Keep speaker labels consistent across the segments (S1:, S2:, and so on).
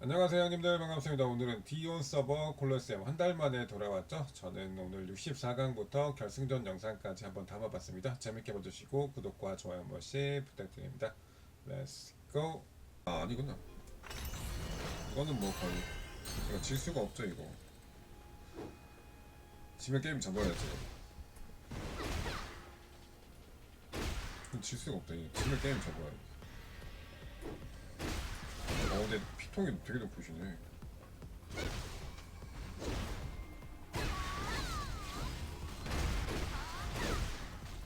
S1: 안녕하세요 형님들. 반갑습니다. 오늘은 디온 서버 콜로세움 한 달 만에 돌아왔죠? 저는 오늘 64강부터 결승전 영상까지 한번 담아봤습니다. 재밌게 봐주시고 구독과 좋아요 한 번씩 부탁드립니다. 렛츠 고 아, 아니구나. 이거는 뭐 거의 이거 질 수가 없죠 이거. 지면 게임 이거 질 수가 없다 지면 게임 접어야지 어 근데 피통이 되게 높으시네.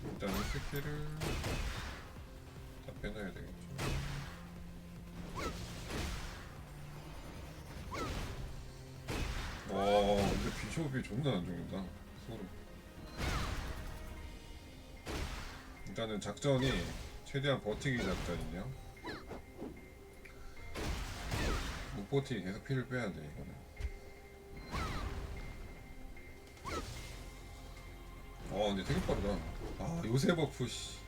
S1: 일단 이 스킬을 다 빼놔야 되겠죠. 와 근데 비숍이 존나 안 죽는다 소름. 일단은 작전이 최대한 버티기 작전이네요 못 버티게 계속 피를 빼야 돼 이거는. 어 근데 되게 빠르다. 아 요새 버프 씨.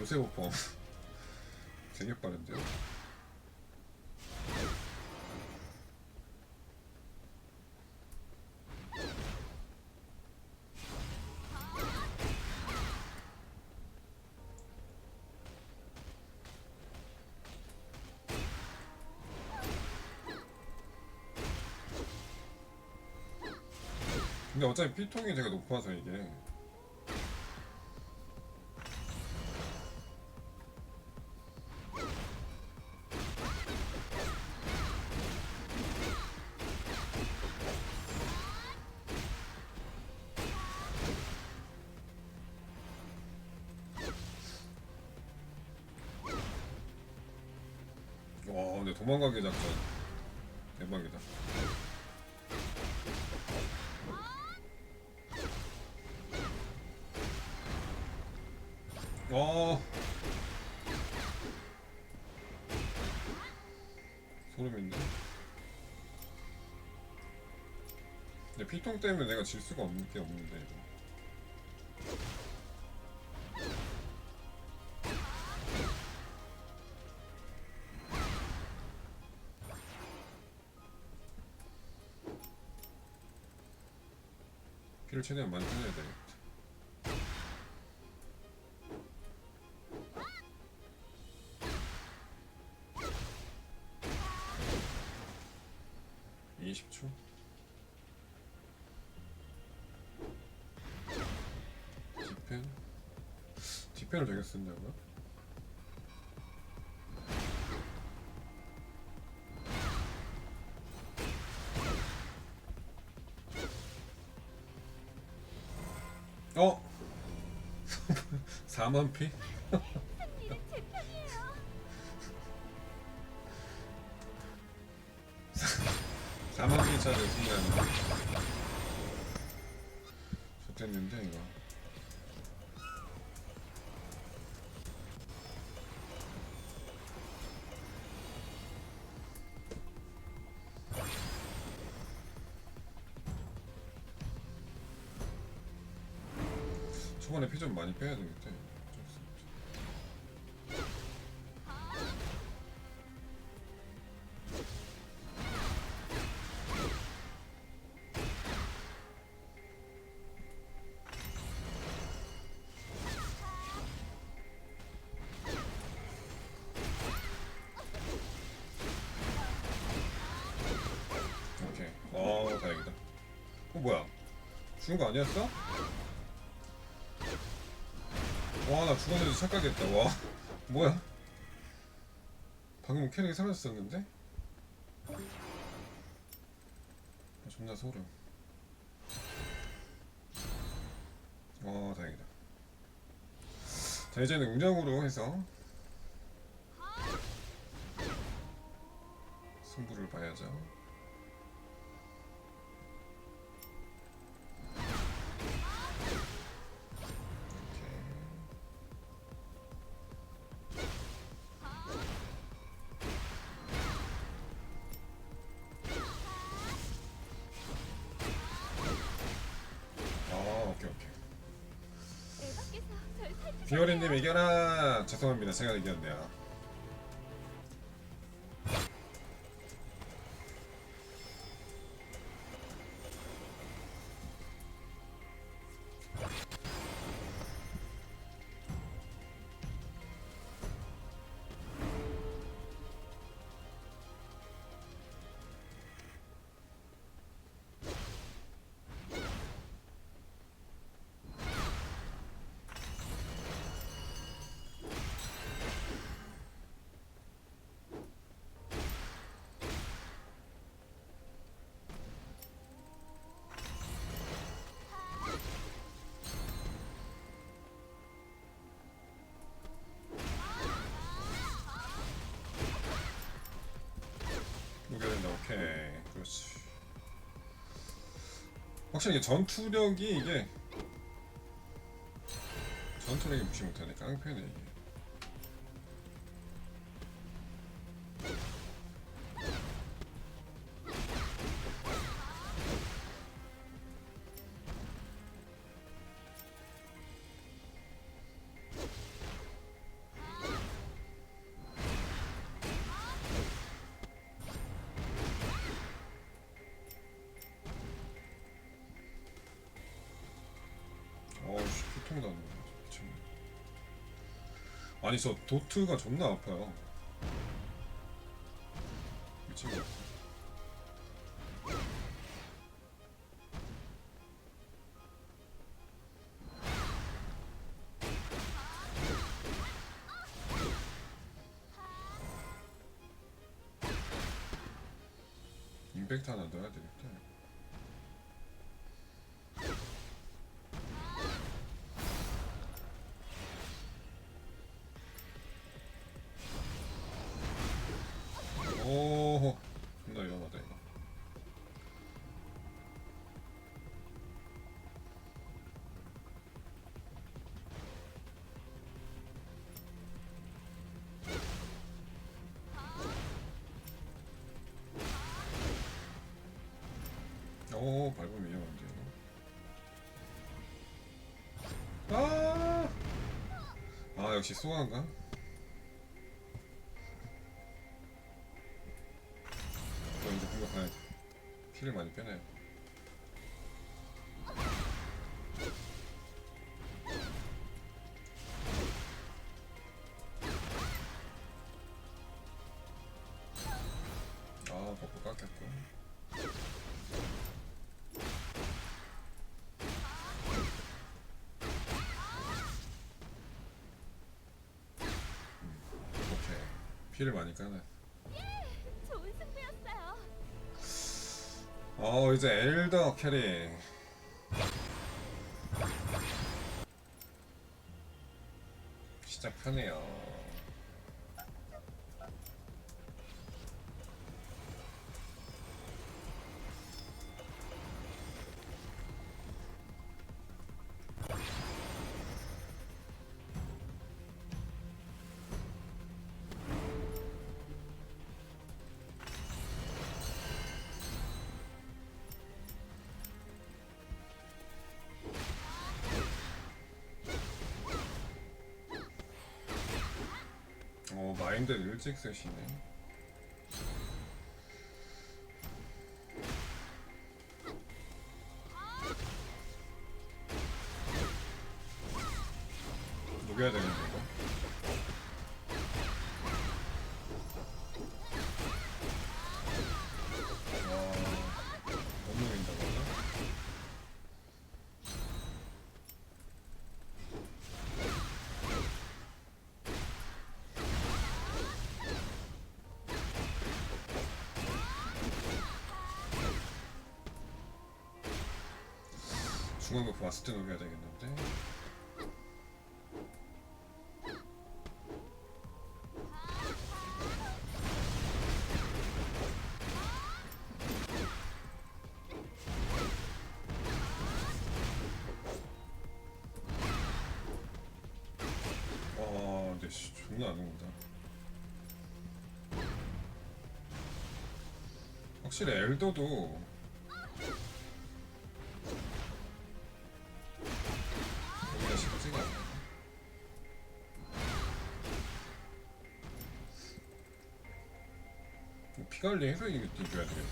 S1: 요새 버프. 되게 빠른데요 어차피 피통이 되게 높아서 이게. 와 근데 도망가기 작전. 대박이다 피통 때문에 내가 질 수가 없는 게 없는데 이거. 피를 최대한 많이 빼내야 되 디펜을 되게 쓴다고요? 어? 4만 피? 초반에 피좀 많이 빼야. 오케이. 어. 어? 죽은 거 아니었어? 착각했다. 와, 뭐야? 방금 캐릭이 사라졌었는데? 아, 존나 소름. 어, 다행이다. 자, 이제는 웅장으로 해서 승부를 봐야죠. 비오리님 이겨라. 죄송합니다. 제가 이겼네요. 확실히 이게 전투력이 이게 전투력이 무시 못하네. 깡패네 이게. 피통이 나네 미쳤네 아니 저 도트가 존나 아파요. 미친 거 임팩트 하나 넣어야 되겠다 오, 밟으면 위험한데. 아, 아 역시 쏘아인가? 저 이제 공격하야 돼. 피를 많이 빼내요. 피를 많이 까네.
S2: 좋은 승부였어요.
S1: 어 이제 엘더 캐리 시작하네요. 마인드 일찍 쓰시네. 중앙급 왔을 때 녹여야 되겠는데? 아, 근데 씨, 존나 안 녹는다. 확실히 엘더도 피 관리해서 이거 이겨야 되겠네.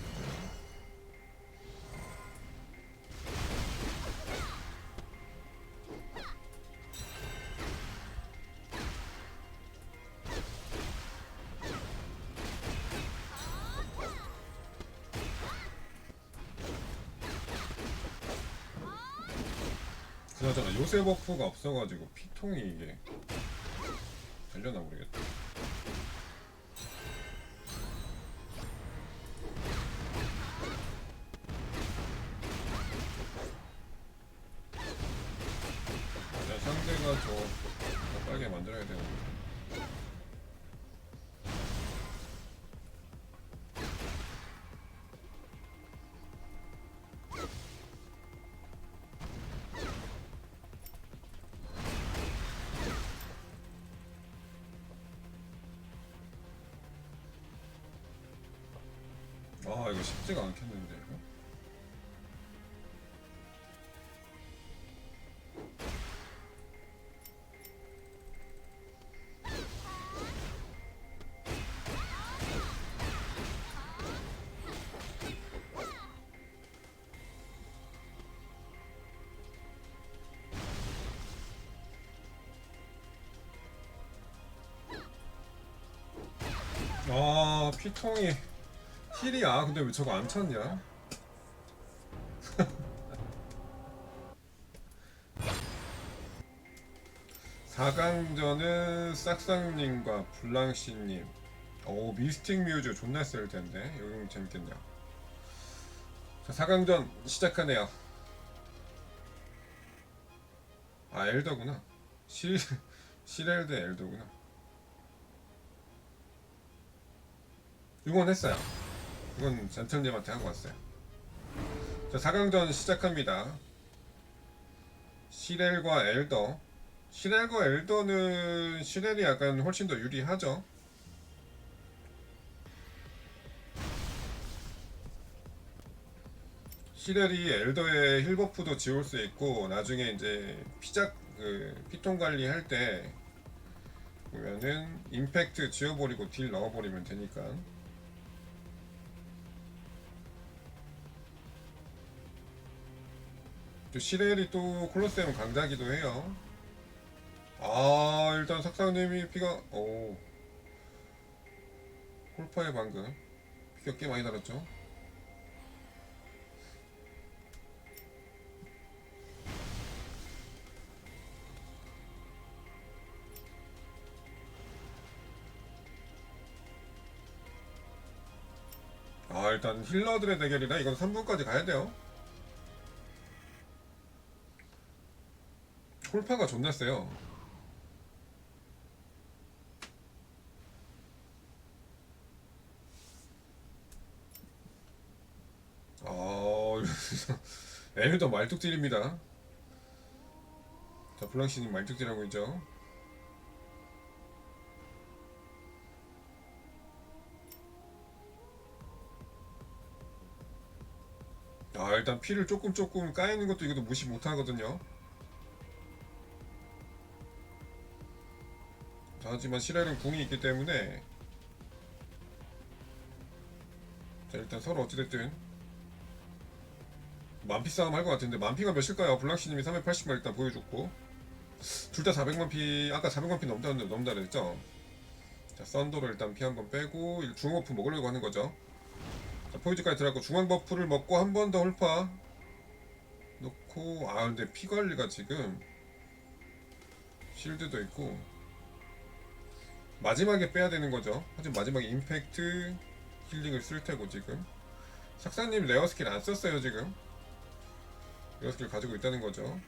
S1: 그나저나 요새 버프가 없어가지고 피통이 이게 되려나 모르겠다. 아 이거 쉽지가 않겠는데 이거. 아 피통이 힐이야. 근데 왜 저거 안 찼냐? 사강전은 싹싹님과 블랑시님. 오 미스틱 뮤즈 존나 쓸 텐데. 이거 재밌겠냐. 자 4강전 시작하네요. 아 엘더구나. 실 실엘드 엘더구나. 응원했어요 이건 젠틀님한테 하고 왔어요. 자, 4강전 시작합니다. 시렐과 엘더. 시렐과 엘더는 시렐이 약간 훨씬 더 유리하죠. 시렐이 엘더의 힐버프도 지울 수 있고 나중에 이제 피작 그 피통 관리할 때 보면은 임팩트 지워버리고 딜 넣어버리면 되니까 또 시렐이 또 콜로세움 강자기도 해요. 아 일단 sak상님이 피가 오 홀파에 방금 피가 꽤 많이 달았죠. 아 일단 힐러들의 대결이라 이건 3분까지 가야 돼요. 홀파가 존나 세요. 아, 엘더 말뚝질입니다. 자, 블랑시님 말뚝질하고 있죠. 아, 일단 피를 조금 조금 까이는 것도 이것도 무시 못 하거든요. 하지만 시라는 궁이 있기 때문에 자 일단 서로 어찌됐든 만피 싸움 할 것 같은데 만피가 몇일까요? 블랑시님이 380만 일단 보여줬고 둘 다 400만 피 아까 400만 피 넘다 넘다 그랬죠? 자 썬더를 일단 피 한 번 빼고 중앙 버프 먹으려고 하는 거죠 자 포이즈까지 들어갔고 중앙 버프를 먹고 한 번 더 홀파 놓고 아 근데 피 관리가 지금 실드도 있고 마지막에 빼야 되는 거죠. 하지만 마지막에 임팩트 힐링을 쓸 테고 지금 sak상님 레어 스킬 안 썼어요 지금 레어 스킬 가지고 있다는 거죠.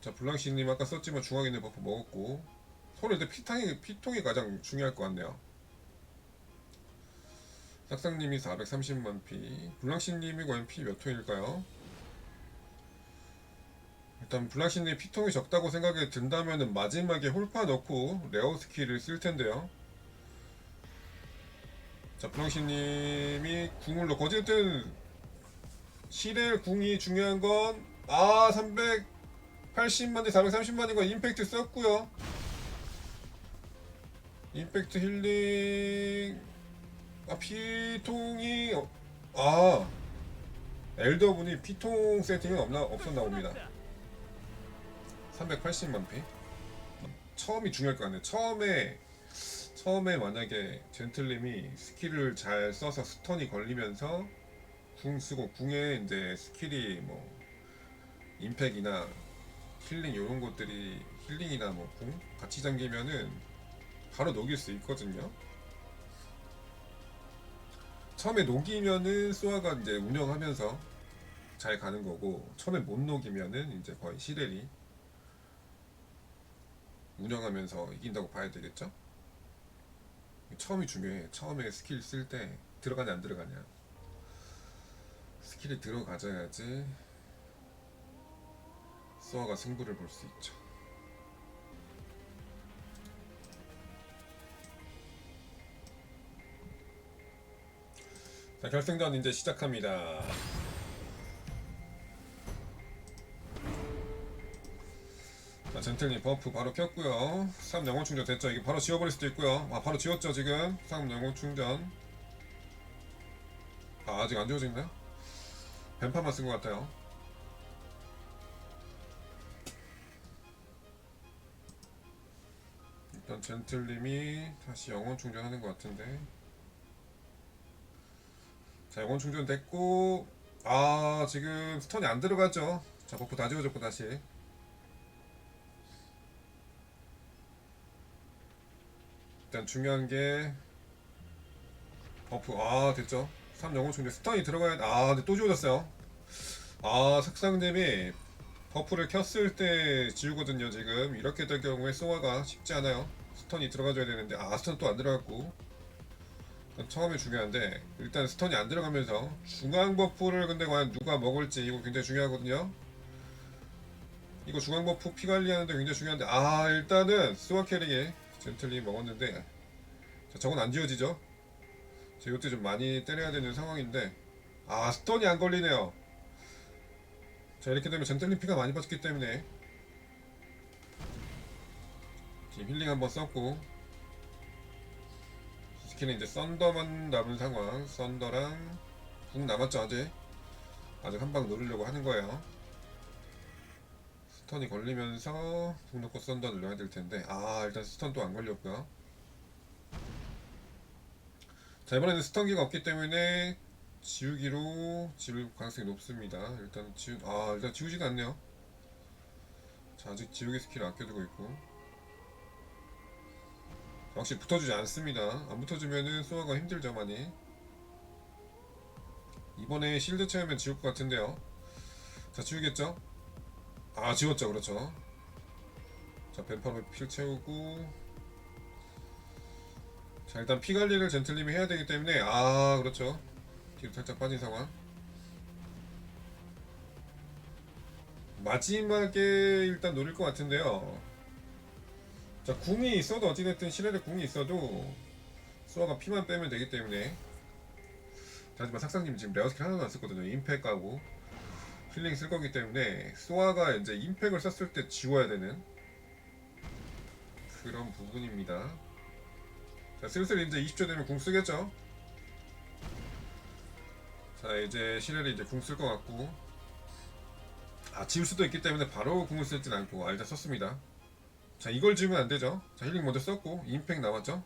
S1: 자 블랑시님 아까 썼지만 중앙에 있는 버프 먹었고 서로 이제 피통이 피통이 가장 중요할 것 같네요. sak상님이 430만 피, 블랑시님이 과연 피몇 톤일까요? 일단 블랑시님 피통이 적다고 생각이 든다면은 마지막에 홀파 넣고 레어 스킬을 쓸 텐데요. 자 블랑시님이 궁을 넣고 어쨌든 실의 궁이 중요한 건 아 380만 대 430만인 건 임팩트 썼고요. 임팩트 힐링 아 피통이 어, 아 엘더분이 피통 세팅은 없나 없었나 봅니다. 380만 피. 처음이 중요할 것 같네. 처음에 처음에 만약에 젠틀님이 스킬을 잘 써서 스턴이 걸리면서 궁 쓰고 궁에 이제 스킬이 뭐 임팩이나 힐링 이런 것들이 힐링이나 뭐 궁 같이 잠기면은 바로 녹일 수 있거든요. 처음에 녹이면은 소아가 이제 운영하면서 잘 가는 거고 처음에 못 녹이면은 이제 거의 시델이 운영하면서 이긴다고 봐야 되겠죠? 처음이 중요해. 처음에 스킬 쓸 때 들어가냐 안 들어가냐. 스킬이 들어가져야지 소아가 승부를 볼 수 있죠. 자 결승전 이제 시작합니다. 자 젠틀님 버프 바로 켰고요. 3 영혼 충전 됐죠? 이게 바로 지워버릴 수도 있고요. 아 바로 지웠죠 지금 3 영혼 충전. 아 아직 안 지워졌나요? 뱀파만 쓴 것 같아요. 일단 젠틀님이 다시 영혼 충전하는 것 같은데. 자 영혼 충전 됐고 아 지금 스턴이 안 들어가죠. 자 버프 다 지워졌고 다시. 일단 중요한 게 버프. 아 됐죠. 3 영혼 충전 스턴이 들어가야 아 근데 또 지워졌어요. 아 색상님이 버프를 켰을 때 지우거든요 지금. 이렇게 될 경우에 소화가 쉽지 않아요. 스턴이 들어가줘야 되는데 아 스턴 또 안 들어갔고. 처음에 중요한데 일단 스턴이 안 들어가면서 중앙 버프를 근데 과연 누가 먹을지 이거 굉장히 중요하거든요. 이거 중앙 버프 피 관리하는데 굉장히 중요한데 아 일단은 스와 캐릭이 젠틀리 먹었는데 자, 저건 안 지워지죠? 자, 이것도 좀 많이 때려야 되는 상황인데 아 스톤이 안 걸리네요. 자 이렇게 되면 젠틀리 피가 많이 빠졌기 때문에 지금 힐링 한번 썼고 스킬은 이제 썬더만 남은 상황 썬더랑 궁 남았죠 아직? 아직 한방 누르려고 하는 거예요 스턴이 걸리면서 궁 넣고 썬더 눌러야 될 텐데. 아 일단 스턴 또안 걸렸고요. 자 이번에는 스턴기가 없기 때문에 지우기로 지울 가능성이 높습니다. 일단 지우 아 일단 지우지도 않네요. 자 아직 지우기 스킬 아껴두고 있고. 역시 붙어주지 않습니다. 안 붙어주면은 소화가 힘들죠 많이. 이번에 실드 채우면 지울 것 같은데요. 자 지우겠죠 아 지웠죠 그렇죠. 자 뱀파로 필 채우고. 자 일단 피 관리를 젠틀님이 해야 되기 때문에 아 그렇죠. 뒤로 살짝 빠진 상황. 마지막에 일단 노릴 것 같은데요. 자 궁이 있어도 어찌됐든 시레의 궁이 있어도 수아가 피만 빼면 되기 때문에. 자, 하지만 삭상님 지금 레어스킬 하나도 안 썼거든요. 임팩 까고 힐링 쓸 거기 때문에 소아가 이제 임팩을 썼을 때 지워야 되는 그런 부분입니다. 자 슬슬 이제 20초 되면 궁 쓰겠죠? 자 이제 시렐이 이제 궁 쓸 것 같고 아 지울 수도 있기 때문에 바로 궁을 쓰진 않고 아 일단 썼습니다. 자 이걸 지우면 안 되죠? 자 힐링 먼저 썼고 임팩 나왔죠?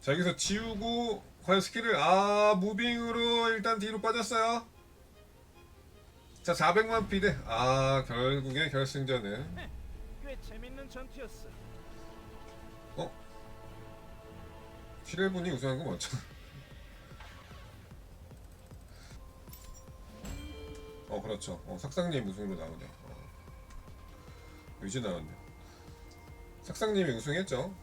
S1: 자 여기서 지우고 과연 스킬을 아 무빙으로 일단 뒤로 빠졌어요. 자 400만 피대. 아 결국에 결승전은.
S3: 꽤 재밌는 전투였어.
S1: 시레분이 우승한 거 맞죠? 어 그렇죠. 어 삭상님 우승으로 나오네 어. 이제 나왔네. 삭상님이 우승했죠